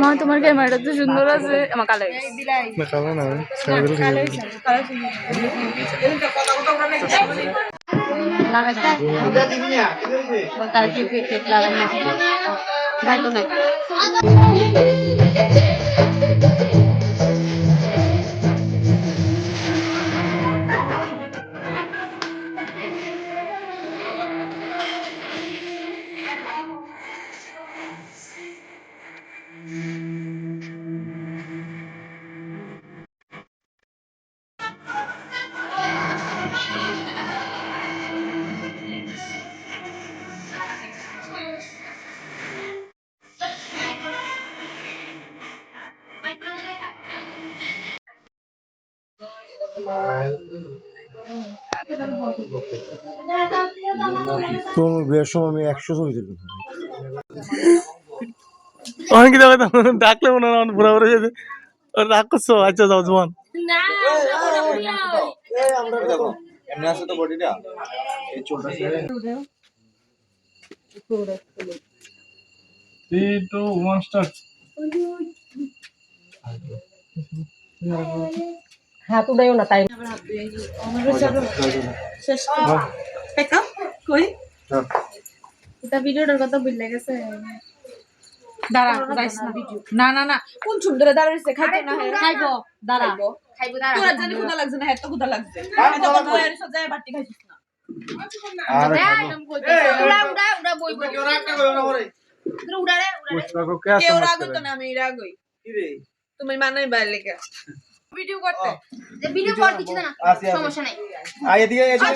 মা তোমার ক্যামেরাটা তো সুন্দর আছে। আমার কালো না কালো তার কি পেট লাগাই না। ভাই তো বিয়ের সময় আমি একশো ছবি তুলি অনেক কি দেখো ডাকলে মনে হয় পুরো পুরো যেতে রাগ করছ? আচ্ছা যাও জোয়ান। এমনি আছে তো বডিটা? এই চুলটা থ্রি টু ওয়ান স্টার্ট হাত উড়াইও না তাই এটা ভিডিওটার কথা ভুলে গেছে দাঁড়া যাইস না। না না না। কোন সুন্দর দাঁড়াইছে খাইতে না খাইবো। দাঁড়া। খাইবো। তোরা জানি ক্ষুধা লাগছে না হেত ক্ষুধা লাগছে। এত কথা হয়ে রিসা যায় বাটি খাইছিস না। উড়া উড়া উড়া বই বই উড়া রে উড়া রে। কেউ রাগ হইতো না আমি রাগ হই। তুমি মানে বাইরে লেগে ভিডিও করতে। ভিডিও কর কিছু না সমস্যা নাই। আয় এদিকে এদিকে